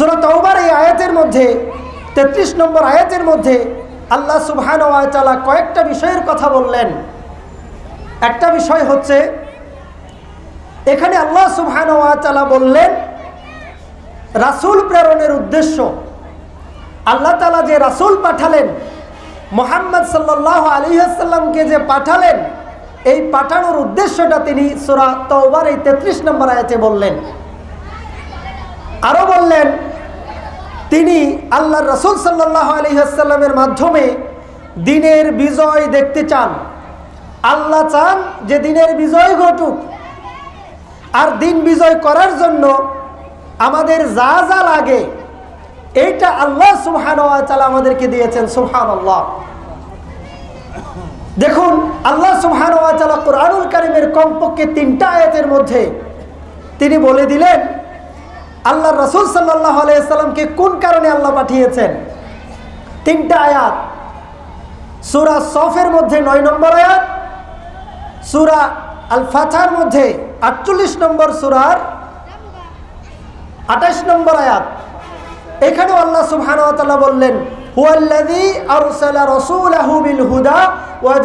সুরা তওবার এই আয়াতের মধ্যে, তেত্রিশ নম্বর আয়াতের মধ্যে আল্লাহ সুবহান ওয়াতালা কয়েকটা বিষয়ের কথা বললেন। একটা বিষয় হচ্ছে, এখানে আল্লাহ সুবহান ওয়াতালা বললেন, রাসূল প্রেরণের উদ্দেশ্য। আল্লাহ তালা যে রাসূল পাঠালেন, মোহাম্মদ সাল্লাহ আলিহাসাল্লামকে যে পাঠালেন, এই পাঠানোর উদ্দেশ্যটা তিনি সুরা তওবার এই তেত্রিশ নম্বর আয়াতে বললেন। আরও বললেন তিনি আল্লাহ রসুল সাল্লাহ আলহিহাসাল্লামের মাধ্যমে দিনের বিজয় দেখতে চান। আল্লাহ চান যে দিনের বিজয় ঘটুক। আর দিন বিজয় করার জন্য আমাদের যা যা লাগে, এইটা আল্লাহ সুবহান আমাদেরকে দিয়েছেন সুবহান আল্লাহ দেখুন আল্লাহ সুবহান কোরআনুল কারিমের কমপক্ষে তিনটা আয়াতের মধ্যে তিনি বলে দিলেন আল্লাহ রসুল সাল্লাহ আলাইসাল্লামকে কোন কারণে আল্লাহ পাঠিয়েছেন? তিনটা আয়াত। সুরা সফের মধ্যে নয় নম্বর আয়াত, সুরা আল ফাথার মধ্যে আটচল্লিশ নম্বর সুরার আঠাশ নম্বর আয়াত। এখানেও আল্লাহ তাআলা বললেন বিল হুদা ওয়া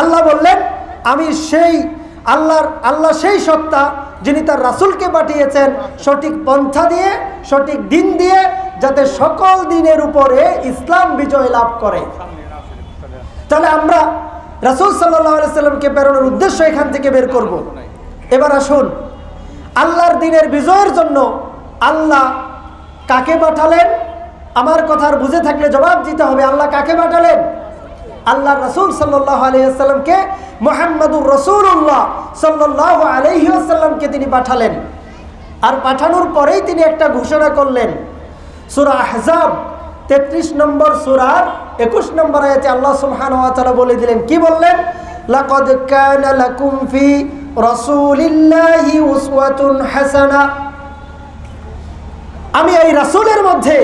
আল্লাহ বললেন, আমি সেই আল্লাহর, আল্লাহ সেই সত্তা যিনি তার রাসূলকে পাঠিয়েছেন, সঠিক পন্থা দিয়ে, সঠিক দিন দিয়ে, যাতে সকল দিনের উপরে ইসলাম বিজয় লাভ করে। তাহলে আমরা রাসূল আলাইহি সাল্লামকে প্রেরণের উদ্দেশ্য এখান থেকে বের করব। এবার আসুন, আল্লাহর দিনের বিজয়ের জন্য আল্লাহ কাকে পাঠালেন? আমার কথার বুঝে থাকলে জবাব দিতে হবে, আল্লাহ কাকে পাঠালেন? আল্লাহ রসুল সাল্লাহ আলহিহাস্লামকে মোহাম্মদুর রসুল্লাহ সাল্লাহ আলহিহাস্লামকে তিনি পাঠালেন। আর পাঠানোর পরেই তিনি একটা ঘোষণা করলেন। সুরা আহজাব, তেত্রিশ নম্বর সুরার একুশ নম্বর আয়াতে আল্লাহ সুবহান বলে দিলেন, কি বললেন? লাকদ হাসানা। আমি এই রাসূলের মধ্যে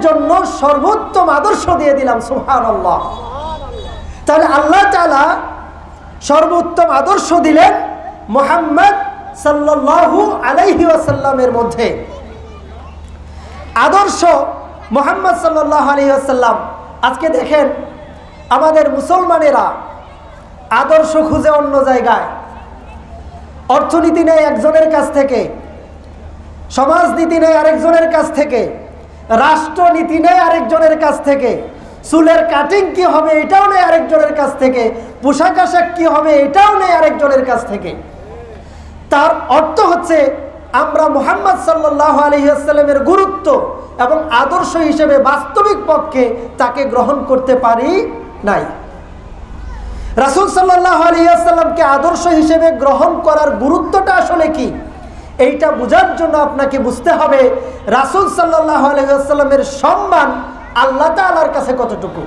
জন্য সর্বোত্তম আদর্শ দিয়ে দিলাম, সুবহানাল্লাহ। তাহলে আল্লাহ তাআলা সর্বোত্তম আদর্শ দিলেন মোহাম্মদ সাল্লাল্লাহু আলাইহি ওয়াসাল্লামের মধ্যে। আদর্শ মোহাম্মদ সাল্লাহ আলী আসাল্লাম আজকে দেখেন আমাদের মুসলমানেরা আদর্শ খুঁজে অন্য জায়গায়। অর্থনীতি নেয় একজনের কাছ থেকে, সমাজনীতি নেয় আরেকজনের কাছ থেকে রাষ্ট্রনীতি নেয় আরেকজনের কাছ থেকে। চুলের কাটিং কি হবে এটাও নেই আরেকজনের কাছ থেকে। পোশাক আশাক কি হবে এটাও নেই আরেকজনের কাছ থেকে। তার অর্থ হচ্ছে আমরা মোহাম্মদ সাল্লাহ আলহিহাস্লামের গুরুত্ব এবং আদর্শ হিসেবে বাস্তবিক পক্ষে তাকে গ্রহণ করতে পারি নাই। রাসুল সাল্লাহ আলহিহাস্লামকে আদর্শ হিসেবে গ্রহণ করার গুরুত্বটা আসলে কি? এইটা বোঝার জন্য আপনাকে বুঝতে হবে রাসুল সাল্লাহ আলহিহাস্লামের সম্মান আল্লাহ তালার কাছে কতটুকু?